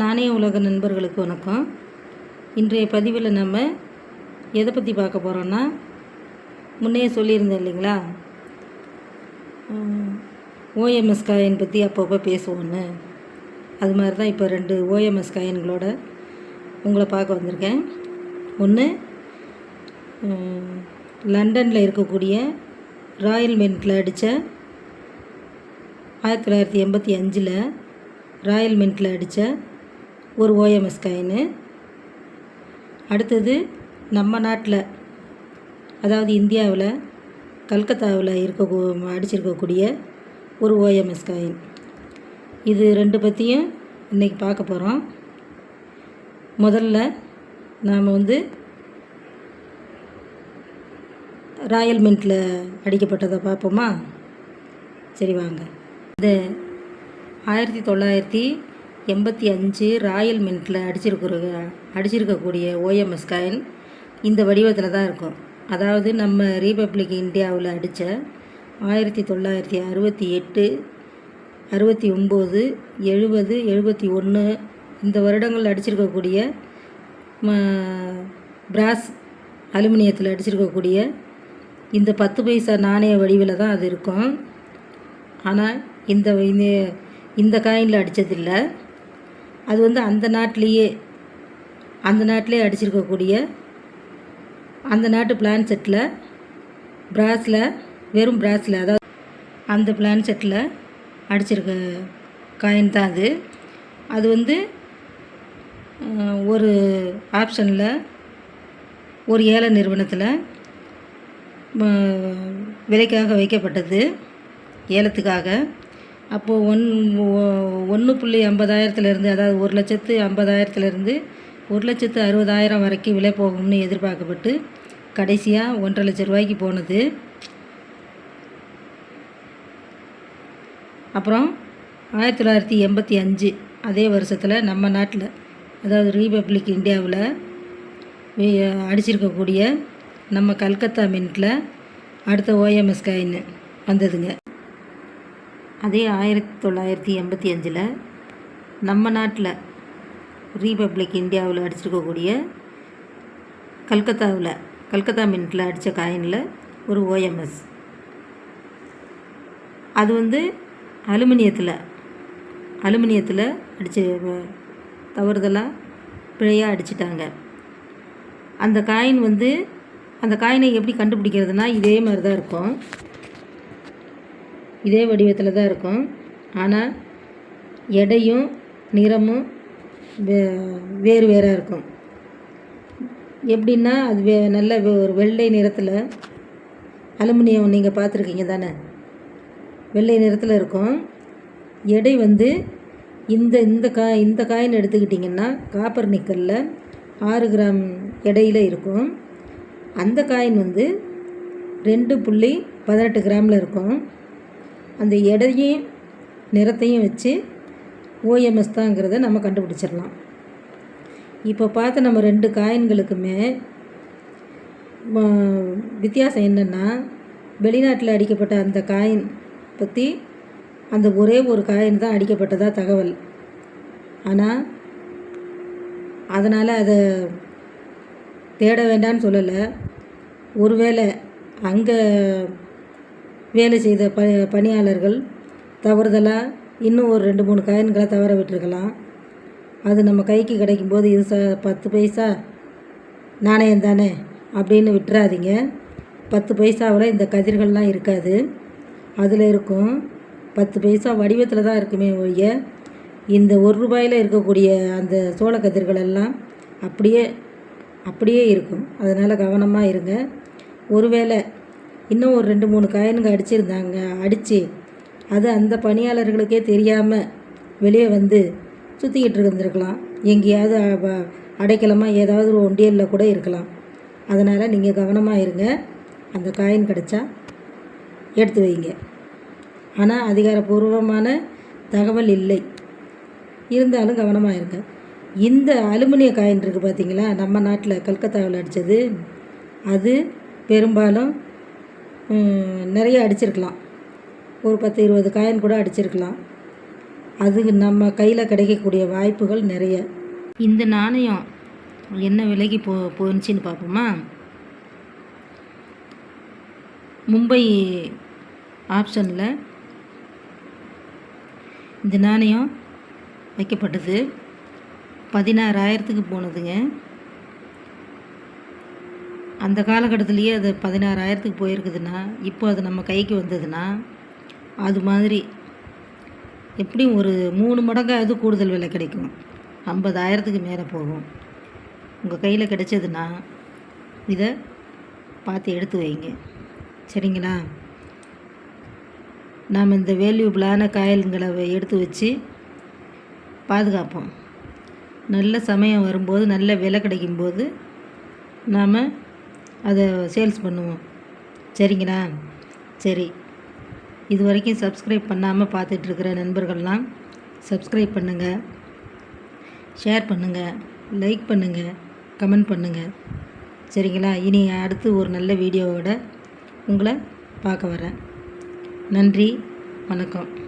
நானே உலக நண்பர்களுக்கு வணக்கம். இன்றைய பதிவில் நம்ம எதை பற்றி பார்க்க போகிறோன்னா முன்னே சொல்லியிருந்தேன் இல்லைங்களா? ஓஎம்எஸ் காயின் பற்றி அப்பப்போ பேசுவோன்னு அது மாதிரி தான் இப்போ ரெண்டு ஓஎம்எஸ் காயின்களோட உங்களை பார்க்க வந்திருக்கேன். ஒன்று லண்டனில் இருக்கக்கூடிய ராயல் மின்ட்டில் அடித்த ஆயிரத்தி தொள்ளாயிரத்தி எண்பத்தி அஞ்சில் ராயல் மின்ட்டில் அடித்த ஒரு ஓஎம்எஸ் காயினு அடுத்தது நம்ம நாட்டில் அதாவது இந்தியாவில் கல்கத்தாவில் இருக்க அடிச்சிருக்கக்கூடிய ஒரு ஓஎம்எஸ் காயின் இது ரெண்டு பற்றியும் இன்றைக்கி பார்க்க போகிறோம் முதல்ல நாம் வந்து ராயல் மின்ட்டில் அடிக்கப்பட்டதை பார்ப்போமா? சரி வாங்க. இந்த ஆயிரத்தி தொள்ளாயிரத்தி எண்பத்தி அஞ்சு ராயல் மின்ட்டில் அடிச்சிருக்கிற அடிச்சிருக்கக்கூடிய ஓஎம்எஸ் காயின் இந்த வடிவத்தில் தான் இருக்கும். அதாவது நம்ம ரீபப்ளிக் இந்தியாவில் அடித்த ஆயிரத்தி தொள்ளாயிரத்தி அறுபத்தி எட்டு அறுபத்தி ஒம்பது எழுபது எழுபத்தி ஒன்று இந்த வருடங்களில் அடிச்சிருக்கக்கூடிய பிராஸ் அலுமினியத்தில் அடிச்சிருக்கக்கூடிய இந்த பத்து பைசா நாணய வடிவில் தான் அது இருக்கும். ஆனால் இந்த இந்த இந்த காயினில் அடித்ததில்ல அது வந்து அந்த நாட்டிலேயே அந்த நாட்டிலே அடிச்சிருக்கக்கூடிய அந்த நாட்டு பிளான் செட்டில் பிராஸில் வெறும் பிராஸில் அதாவது அந்த பிளான் செட்டில் அடிச்சிருக்க காயின் தான் அது. அது வந்து ஒரு ஆப்ஷனில் ஒரு ஏல நிறுவனத்தில் விலைக்காக வைக்கப்பட்டது. ஏலத்துக்காக. அப்போது ஒன் ஒன்று புள்ளி ஐம்பதாயிரத்துலேருந்து அதாவது ஒரு லட்சத்து ஐம்பதாயிரத்துலேருந்து ஒரு லட்சத்து அறுபதாயிரம் வரைக்கும் விலை போகும்னு எதிர்பார்க்கப்பட்டு கடைசியாக ஒன்றரை லட்ச ரூபாய்க்கு போனது. அப்புறம் ஆயிரத்தி தொள்ளாயிரத்தி எண்பத்தி அஞ்சு அதே வருஷத்தில் நம்ம நாட்டில் அதாவது ரீபப்ளிக் இந்தியாவில் அடிச்சிருக்கக்கூடிய நம்ம கல்கத்தா மின்ட்டில் அடுத்த ஓஎம்எஸ் காயின் வந்ததுங்க. அதே ஆயிரத்தி தொள்ளாயிரத்தி எண்பத்தி அஞ்சில் நம்ம நாட்டில் ரீபப்ளிக் இந்தியாவில் அடிச்சிருக்கக்கூடிய கல்கத்தாவில் கல்கத்தா மின்ட்டில் அடித்த காயினில் ஒரு ஓஎம்எஸ் அது வந்து அலுமினியத்தில் அலுமினியத்தில் அடித்த தவறுதலாக பிழையாக அடிச்சிட்டாங்க. அந்த காயின் வந்து அந்த காயினை எப்படி கண்டுபிடிக்கிறதுனா இதே மாதிரி தான் இருக்கும். இதே வடிவத்தில் தான் இருக்கும். ஆனால் எடையும் நிறமும் வே வேறு வேறாக இருக்கும். எப்படின்னா அது வே நல்ல ஒரு வெள்ளை நிறத்தில் அலுமினியம் நீங்கள் பார்த்துருக்கீங்க தானே? வெள்ளை நிறத்தில் இருக்கும். எடை வந்து இந்த இந்த கா இந்த காயின் எடுத்துக்கிட்டிங்கன்னா காப்பர் நிக்கலில் ஆறு கிராம் எடையில் இருக்கும். அந்த காயின் வந்து ரெண்டு புள்ளி பதினெட்டு கிராமில் இருக்கும். அந்த எடையும் நிறத்தையும் வச்சு ஓஎம்எஸ் தாங்கிறத நம்ம கண்டுபிடிச்சிடலாம். இப்போ பார்த்த நம்ம ரெண்டு காயின்களுக்குமே வித்தியாசம் என்னென்னா வெளிநாட்டில் அடிக்கப்பட்ட அந்த காயின் பற்றி அந்த ஒரே ஒரு காயின் தான் அடிக்கப்பட்டதாக தகவல். ஆனால் அதனால் அதை தேட வேண்டாம்னு சொல்லலை. ஒருவேளை அங்கே வேலை செய்த ப பணியாளர்கள் தவறுதலாக இன்னும் ஒரு ரெண்டு மூணு காயின்களை தவற விட்டுருக்கலாம். அது நம்ம கைக்கு கிடைக்கும்போது இது ச பத்து பைசா நாணயம் தானே அப்படின்னு விட்டுறாதீங்க. பத்து பைசாவில் இந்த கதிர்கள்லாம் இருக்காது. அதில் இருக்கும் பத்து பைசா வடிவத்தில் தான் இருக்குமே ஒழிய இந்த ஒரு ரூபாயில் இருக்கக்கூடிய அந்த சோள கதிர்கள் எல்லாம் அப்படியே அப்படியே இருக்கும். அதனால் கவனமாக இருங்க. ஒருவேளை இன்னும் ஒரு ரெண்டு மூணு காயினுங்க அடிச்சிருந்தாங்க. அடித்து அது அந்த பணியாளர்களுக்கே தெரியாமல் வெளியே வந்து சுற்றிக்கிட்டு இருந்திருக்கலாம். எங்கேயாவது அடைக்கலமாக ஏதாவது ஒரு ஒண்டியலில் கூட இருக்கலாம். அதனால் நீங்கள் கவனமாக இருங்க. அந்த காயின் கிடச்சா எடுத்து வைங்க. ஆனால் அதிகாரப்பூர்வமான தகவல் இல்லை. இருந்தாலும் கவனமாக இருங்க. இந்த அலுமினிய காயின் இருக்குது பார்த்தீங்களா நம்ம நாட்டில் கல்கத்தாவில் அடித்தது அது பெரும்பாலும் நிறைய அடிச்சிருக்கலாம். ஒரு பத்து இருபது காயின் கூட அடிச்சிருக்கலாம். அது நம்ம கையில் கிடைக்கக்கூடிய வாய்ப்புகள் நிறைய. இந்த நாணயம் என்ன விலைக்கு போ போணுச்சின்னு பார்ப்போமா? மும்பை ஆப்ஷனில் இந்த நாணயம் வைக்கப்பட்டது. பதினாறாயிரத்துக்கு போனதுங்க. அந்த காலகட்டத்திலேயே அது பதினாறாயிரத்துக்கு போயிருக்குதுன்னா இப்போ அது நம்ம கைக்கு வந்ததுன்னா அது மாதிரி எப்படியும் ஒரு மூணு மடங்காவது கூடுதல் விலை கிடைக்கும். ஐம்பதாயிரத்துக்கு மேலே போகும். உங்கள் கையில் கிடைச்சதுன்னா இதை பார்த்து எடுத்து வைங்க. சரிங்களா? நாம் இந்த வேல்யூபிளான காயில்களை எடுத்து வச்சு பாதுகாப்போம். நல்ல சமயம் வரும்போது நல்ல விலை கிடைக்கும்போது நாம் அதை சேல்ஸ் பண்ணுவோம். சரிங்களா? சரி. இது வரைக்கும் சப்ஸ்கிரைப் பண்ணாமல் பார்த்துட்ருக்கிற நண்பர்கள்லாம் சப்ஸ்கிரைப் பண்ணுங்கள் ஷேர் பண்ணுங்கள் லைக் பண்ணுங்கள் கமெண்ட் பண்ணுங்கள் சரிங்களா? இனி அடுத்து ஒரு நல்ல வீடியோவோட உங்களை பார்க்க வரேன். நன்றி. வணக்கம்.